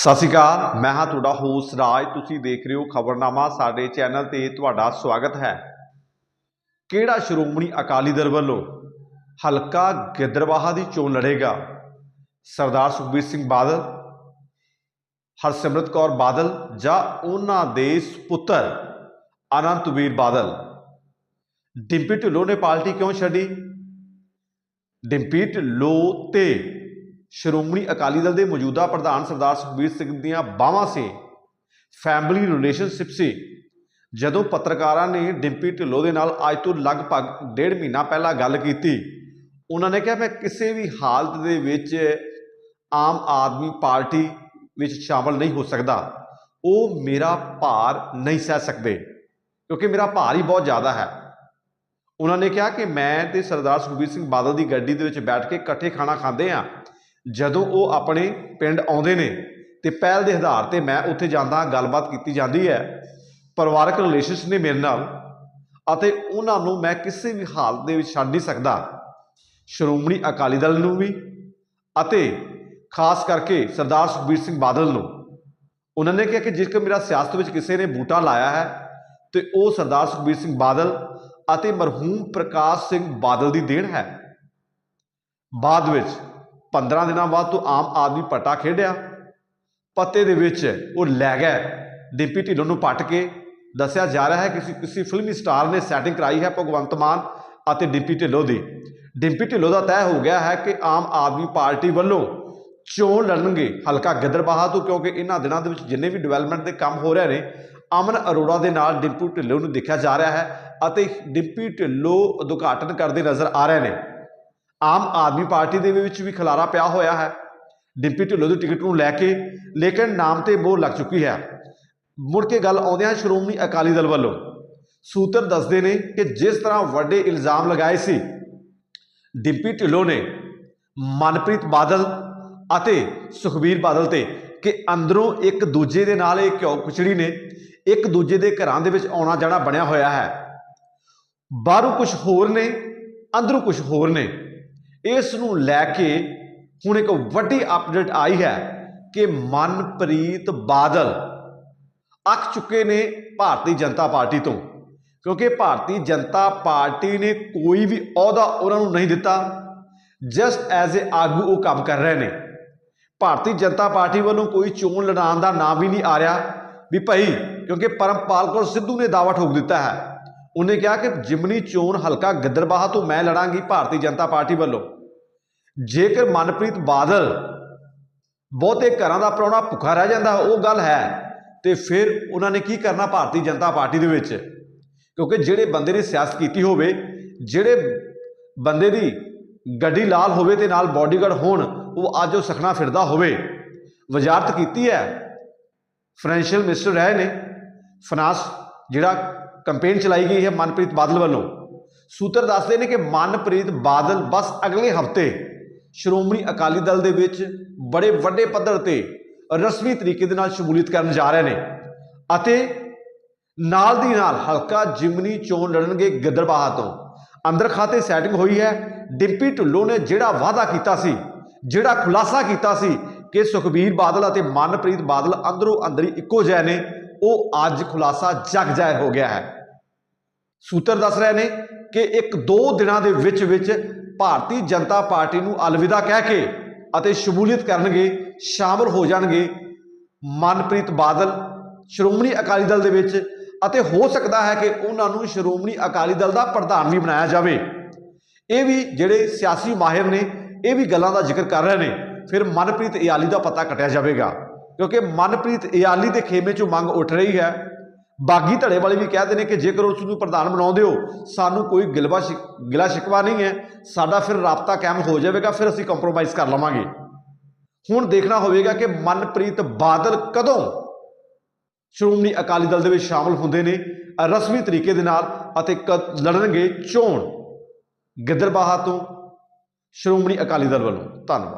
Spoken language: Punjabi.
ਸਤਿ ਸ਼੍ਰੀ ਅਕਾਲ, ਮੈਂ ਹਾਂ ਤੁਹਾਡਾ ਹੋਸਟ ਰਾਜ। ਤੁਸੀਂ ਦੇਖ ਰਹੇ ਹੋ ਖਬਰਨਾਮਾ, ਸਾਡੇ ਚੈਨਲ ਤੇ ਤੁਹਾਡਾ ਸਵਾਗਤ ਹੈ। ਕਿਹੜਾ ਸ਼੍ਰੋਮਣੀ ਅਕਾਲੀ ਦਲ ਵੱਲੋਂ ਹਲਕਾ ਗਿੱਦਰਬਾਹਾ ਦੀ ਚੋਣ ਲੜੇਗਾ? ਸਰਦਾਰ ਸੁਖਬੀਰ ਸਿੰਘ ਬਾਦਲ, ਹਰਸਿਮਰਤ ਕੌਰ ਬਾਦਲ ਜਾਂ ਉਹਨਾਂ ਦੇ ਸੁਪੁੱਤਰ ਅਨੰਤਵੀਰ ਬਾਦਲ? ਡਿੰਪੀ ਢਿੱਲੋਂ ਨੇ ਪਾਰਟੀ ਕਿਉਂ ਛੱਡੀ? ਡਿੰਪੀ ਢਿੱਲੋਂ ਤੇ ਸ਼੍ਰੋਮਣੀ ਅਕਾਲੀ ਦਲ ਦੇ ਮੌਜੂਦਾ ਪ੍ਰਧਾਨ ਸਰਦਾਰ ਸੁਖਬੀਰ ਸਿੰਘ ਦੀਆਂ ਬਾਹਾਂ ਸੇ ਫੈਮਿਲੀ ਰਿਲੇਸ਼ਨਸ਼ਿਪ ਸੀ। ਜਦੋਂ ਪੱਤਰਕਾਰਾਂ ਨੇ ਡਿੰਪੀ ਢਿੱਲੋਂ ਦੇ ਨਾਲ ਅੱਜ ਤੋਂ ਲਗਭਗ ਡੇਢ ਮਹੀਨਾ ਪਹਿਲਾਂ ਗੱਲ ਕੀਤੀ, ਉਹਨਾਂ ਨੇ ਕਿਹਾ, ਮੈਂ ਕਿਸੇ ਵੀ ਹਾਲਤ ਦੇ ਵਿੱਚ ਆਮ ਆਦਮੀ ਪਾਰਟੀ ਵਿੱਚ ਸ਼ਾਮਲ ਨਹੀਂ ਹੋ ਸਕਦਾ। ਉਹ ਮੇਰਾ ਭਾਰ ਨਹੀਂ ਸਹਿ ਸਕਦੇ, ਕਿਉਂਕਿ ਮੇਰਾ ਭਾਰ ਹੀ ਬਹੁਤ ਜ਼ਿਆਦਾ ਹੈ। ਉਹਨਾਂ ਨੇ ਕਿਹਾ ਕਿ ਮੈਂ ਤੇ ਸਰਦਾਰ ਸੁਖਬੀਰ ਸਿੰਘ ਬਾਦਲ ਦੀ ਗੱਡੀ ਦੇ ਵਿੱਚ ਬੈਠ ਕੇ ਇਕੱਠੇ ਖਾਣਾ ਖਾਂਦੇ ਆ ਜਦੋਂ ਉਹ ਆਪਣੇ ਪਿੰਡ ਆਉਂਦੇ ਨੇ ਤੇ ਪਹਿਲ ਦੇ ਆਧਾਰ ਤੇ ਮੈਂ ਉੱਥੇ ਜਾਂਦਾ, ਗੱਲਬਾਤ ਕੀਤੀ ਜਾਂਦੀ ਹੈ, ਪਰਿਵਾਰਕ ਰਿਲੇਸ਼ਨਸ ਨੇ ਮੇਰੇ ਨਾਲ ਅਤੇ ਉਹਨਾਂ ਨੂੰ ਮੈਂ ਕਿਸੇ ਵੀ ਹਾਲਤ ਦੇ ਵਿੱਚ ਛੱਡ ਨਹੀਂ ਸਕਦਾ। ਸ਼੍ਰੋਮਣੀ ਅਕਾਲੀ ਦਲ ਨੂੰ ਵੀ ਅਤੇ ਖਾਸ ਕਰਕੇ ਸਰਦਾਰ ਸੁਖਬੀਰ ਸਿੰਘ ਬਾਦਲ ਨੂੰ। ਉਹਨਾਂ ਨੇ ਕਿਹਾ ਕਿ ਜੇਕਰ ਮੇਰਾ ਸਿਆਸਤ ਵਿੱਚ ਕਿਸੇ ਨੇ ਬੂਟਾ ਲਾਇਆ ਹੈ, ਤੇ ਉਹ ਸਰਦਾਰ ਸੁਖਬੀਰ ਸਿੰਘ ਬਾਦਲ ਅਤੇ ਮਰਹੂਮ ਪ੍ਰਕਾਸ਼ ਸਿੰਘ ਬਾਦਲ ਦੀ ਦੇਣ ਹੈ। ਬਾਅਦ ਵਿੱਚ 15 ਦਿਨਾਂ ਬਾਅਦ ਤੋਂ ਆਮ ਆਦਮੀ ਪੱਟਾ ਖੇਡਿਆ। ਪੱਤੇ ਦੇ ਵਿੱਚ ਉਹ ਲੈ ਗਿਆ। ਡਿੰਪੀ ਢਿੱਲੋਂ ਨੂੰ ਪੱਟ ਕੇ ਦੱਸਿਆ ਜਾ ਰਿਹਾ ਹੈ ਕਿ ਕਿਸੇ ਕਿਸੇ ਫਿਲਮੀ ਸਟਾਰ ਨੇ ਸੈਟਿੰਗ ਕਰਾਈ ਹੈ ਭਗਵੰਤ ਮਾਨ ਅਤੇ ਡਿੰਪੀ ਢਿੱਲੋਂ ਦੀ। ਡਿੰਪੀ ਢਿੱਲੋਂ ਦਾ ਤੈਅ ਹੋ ਗਿਆ ਹੈ ਕਿ ਆਮ ਆਦਮੀ ਪਾਰਟੀ ਵੱਲੋਂ ਚੋਣ ਲੜਨਗੇ ਹਲਕਾ ਗਿੱਦਰਬਾਹਾ ਤੋਂ, ਕਿਉਂਕਿ ਇਹਨਾਂ ਦਿਨਾਂ ਦੇ ਵਿੱਚ ਜਿੰਨੇ ਵੀ ਡਿਵੈਲਪਮੈਂਟ ਦੇ ਕੰਮ ਹੋ ਰਹੇ ਨੇ, ਅਮਨ ਅਰੋੜਾ ਦੇ ਨਾਲ ਡਿੰਪੀ ਢਿੱਲੋਂ ਨੂੰ ਦੇਖਿਆ ਜਾ ਰਿਹਾ ਹੈ ਅਤੇ ਡਿੰਪੀ ਢਿੱਲੋਂ ਉਦਘਾਟਨ ਕਰਦੇ ਨਜ਼ਰ ਆ ਰਹੇ ਨੇ। ਆਮ ਆਦਮੀ ਪਾਰਟੀ ਦੇ ਵਿੱਚ ਵੀ ਖਲਾਰਾ ਪਿਆ ਹੋਇਆ ਹੈ। ਡਿੰਪੀ ਢਿੱਲੋਂ ਦੀ ਟਿਕਟ ਨੂੰ ਲੈ ਕੇ, ਲੇਕਿਨ ਨਾਮ ਤੇ ਮੋਹਰ ਲੱਗ ਚੁੱਕੀ ਹੈ। ਮੁੜ ਕੇ ਗੱਲ ਆਉਂਦਿਆਂ ਸ਼੍ਰੋਮਣੀ ਅਕਾਲੀ ਦਲ ਵੱਲੋਂ ਸੂਤਰ ਦੱਸਦੇ ਨੇ ਕਿ ਜਿਸ ਤਰ੍ਹਾਂ ਵੱਡੇ ਇਲਜ਼ਾਮ ਲਗਾਏ ਸੀ, ਡਿੰਪੀ ਢਿੱਲੋਂ ਨੇ ਮਨਪ੍ਰੀਤ ਬਾਦਲ ਅਤੇ ਸੁਖਬੀਰ ਬਾਦਲ ਤੇ ਕਿ ਅੰਦਰੋਂ ਇੱਕ ਦੂਜੇ ਦੇ ਨਾਲ ਇਹ ਕਿਉਂ ਕੁਚੜੀ ਨੇ, ਇੱਕ ਦੂਜੇ ਦੇ ਘਰਾਂ ਦੇ ਵਿੱਚ ਆਉਣਾ ਜਾਣਾ ਬਣਿਆ ਹੋਇਆ ਹੈ। ਬਾਹਰੋਂ ਕੁਝ ਹੋਰ ਨੇ, ਅੰਦਰੋਂ ਕੁਝ ਹੋਰ ਨੇ। ਇਸ ਨੂੰ ਲੈ ਕੇ ਹੁਣ ਇੱਕ ਵੱਡੀ ਅਪਡੇਟ ਆਈ ਹੈ ਕਿ ਮਨਪ੍ਰੀਤ ਬਾਦਲ ਅੱਕ ਚੁੱਕੇ ਨੇ ਭਾਰਤੀ ਜਨਤਾ ਪਾਰਟੀ ਤੋਂ, ਕਿਉਂਕਿ ਭਾਰਤੀ ਜਨਤਾ ਪਾਰਟੀ ਨੇ ਕੋਈ ਵੀ ਅਹੁਦਾ ਉਹਨਾਂ ਨੂੰ ਨਹੀਂ ਦਿੱਤਾ। ਜਸਟ ਐਜ਼ ਅ ਆਗੂ ਉਹ ਕੰਮ ਕਰ ਰਹੇ ਨੇ। ਭਾਰਤੀ ਜਨਤਾ ਪਾਰਟੀ ਵੱਲੋਂ ਕੋਈ ਚੋਣ ਲੜਾਉਣ ਦਾ ਨਾਮ ਵੀ ਨਹੀਂ ਆ ਰਿਹਾ ਵੀ ਭਾਈ, ਕਿਉਂਕਿ ਪਰਮਪਾਲ ਕੌਰ ਸਿੱਧੂ ਨੇ ਦਾਵਾ ਠੋਕ ਦਿੱਤਾ ਹੈ। ਉਹਨੇ ਕਿਹਾ ਕਿ ਜਿਮਨੀ ਚੋਣ ਹਲਕਾ ਗਿੱਦਰਬਾਹਾ ਤੋਂ ਮੈਂ ਲੜਾਂਗੀ ਭਾਰਤੀ ਜਨਤਾ ਪਾਰਟੀ ਵੱਲੋਂ। ਜੇਕਰ ਮਨਪ੍ਰੀਤ ਬਾਦਲ ਬਹੁਤੇ ਘਰਾਂ ਦਾ ਪ੍ਰਾਹੁਣਾ ਭੁੱਖਾ ਰਹਿ ਜਾਂਦਾ, ਉਹ ਗੱਲ ਹੈ, ਤੇ ਫਿਰ ਉਹਨਾਂ ਨੇ ਕੀ ਕਰਨਾ ਭਾਰਤੀ ਜਨਤਾ ਪਾਰਟੀ ਦੇ ਵਿੱਚ? ਕਿਉਂਕਿ ਜਿਹੜੇ ਬੰਦੇ ਨੇ ਸਿਆਸਤ ਕੀਤੀ ਹੋਵੇ, ਜਿਹੜੇ ਬੰਦੇ ਦੀ ਗੱਡੀ ਲਾਲ ਹੋਵੇ ਤੇ ਨਾਲ ਬਾਡੀਗਾਰਡ ਹੋਣ, ਉਹ ਅੱਜ ਉਹ ਸਖਣਾ ਫਿਰਦਾ ਹੋਵੇ। ਵਜ਼ਾਰਤ ਕੀਤੀ ਹੈ। ਫਾਈਨੈਂਸ਼ੀਅਲ ਮਿਨਿਸਟਰ ਰਹੇ ਨੇ। ਫਾਈਨਾਂਸ ਜਿਹੜਾ ਕੰਪੇਨ ਚਲਾਈ ਗਈ ਹੈ ਮਨਪ੍ਰੀਤ ਬਾਦਲ ਵੱਲੋਂ। ਸੂਤਰ ਦੱਸਦੇ ਨੇ ਕਿ ਮਨਪ੍ਰੀਤ ਬਾਦਲ ਬਸ ਅਗਲੇ ਹਫ਼ਤੇ ਸ਼੍ਰੋਮਣੀ ਅਕਾਲੀ ਦਲ ਦੇ ਵਿੱਚ ਬੜੇ ਵੱਡੇ ਪੱਧਰ ਤੇ ਰਸਮੀ ਤਰੀਕੇ ਦੇ ਨਾਲ ਸ਼ਮੂਲੀਅਤ ਕਰਨ ਜਾ ਰਹੇ ਨੇ ਅਤੇ ਨਾਲ ਦੀ ਨਾਲ ਹਲਕਾ ਜਿਮਨੀ ਚੋਣ ਲੜਨਗੇ ਗਿੱਦਰਬਾਹਾ ਤੋਂ। ਅੰਦਰ ਖਾਤੇ ਸੈਟਿੰਗ ਹੋਈ ਹੈ, ਡਿੰਪੀ ਢਿੱਲੋਂ ਨੇ ਜਿਹੜਾ ਵਾਅਦਾ ਕੀਤਾ ਸੀ, ਜਿਹੜਾ ਖੁਲਾਸਾ ਕੀਤਾ ਸੀ ਕਿ ਸੁਖਬੀਰ ਬਾਦਲ ਅਤੇ ਮਨਪ੍ਰੀਤ ਬਾਦਲ ਅੰਦਰੋਂ ਅੰਦਰੀ ਇੱਕੋ ਜਿਹੇ ਨੇ ਉਹ ਅੱਜ ਖੁਲਾਸਾ ਜਗ ਜਾਹਿਰ ਹੋ ਗਿਆ ਹੈ। ਸੂਤਰ ਦੱਸ ਰਹੇ ਨੇ ਕਿ ਇੱਕ ਦੋ ਦਿਨਾਂ ਦੇ ਵਿੱਚ ਵਿੱਚ ਭਾਰਤੀ ਜਨਤਾ ਪਾਰਟੀ ਨੂੰ ਅਲਵਿਦਾ ਕਹਿ ਕੇ ਅਤੇ ਸ਼ਮੂਲੀਅਤ ਕਰਨਗੇ, ਸ਼ਾਮਲ ਹੋ ਜਾਣਗੇ ਮਨਪ੍ਰੀਤ ਬਾਦਲ, ਸ਼੍ਰੋਮਣੀ ਅਕਾਲੀ ਦਲ ਦੇ ਵਿੱਚ ਅਤੇ ਹੋ ਸਕਦਾ ਹੈ ਕਿ ਉਹਨਾਂ ਨੂੰ ਸ਼੍ਰੋਮਣੀ ਅਕਾਲੀ ਦਲ ਦਾ ਪ੍ਰਧਾਨ ਵੀ ਬਣਾਇਆ ਜਾਵੇ। ਇਹ ਵੀ ਜਿਹੜੇ ਸਿਆਸੀ ਮਾਹਿਰ ਨੇ, ਇਹ ਵੀ ਗੱਲਾਂ ਦਾ ਜ਼ਿਕਰ ਕਰ ਰਹੇ ਨੇ। ਫਿਰ ਮਨਪ੍ਰੀਤ ਇਆਲੀ ਦਾ ਪਤਾ ਕੱਟਿਆ ਜਾਵੇਗਾ। ਕਿਉਂਕਿ ਮਨਪ੍ਰੀਤ ਇਆਲੀ ਦੇ ਖੇਮੇ 'ਚੋਂ ਮੰਗ ਉੱਠ ਰਹੀ ਹੈ। ਬਾਗੀ ਧੜੇ ਵਾਲੇ ਵੀ ਕਹਿੰਦੇ ਨੇ ਕਿ ਜੇਕਰ ਉਸ ਨੂੰ ਪ੍ਰਧਾਨ ਬਣਾਉਂਦੇ ਹੋ ਸਾਨੂੰ ਕੋਈ ਗਿਲਵਾ ਗਿਲਾ ਸ਼ਿਕਵਾ ਨਹੀਂ ਹੈ। ਸਾਡਾ ਫਿਰ ਰਾਬਤਾ ਕਾਇਮ ਹੋ ਜਾਵੇਗਾ, ਫਿਰ ਅਸੀਂ ਕੰਪਰੋਮਾਈਜ਼ ਕਰ ਲਵਾਂਗੇ। ਹੁਣ ਦੇਖਣਾ ਹੋਵੇਗਾ ਕਿ ਮਨਪ੍ਰੀਤ ਬਾਦਲ ਕਦੋਂ ਸ਼੍ਰੋਮਣੀ ਅਕਾਲੀ ਦਲ ਦੇ ਵਿੱਚ ਸ਼ਾਮਲ ਹੁੰਦੇ ਨੇ, ਰਸਮੀ ਤਰੀਕੇ ਦੇ ਨਾਲ ਅਤੇ ਲੜਨਗੇ ਚੋਣ। ਗਿੱਦਰਬਾਹਾ ਤੋਂ ਸ਼੍ਰੋਮਣੀ ਅਕਾਲੀ ਦਲ ਵੱਲੋਂ। ਧੰਨਵਾਦ।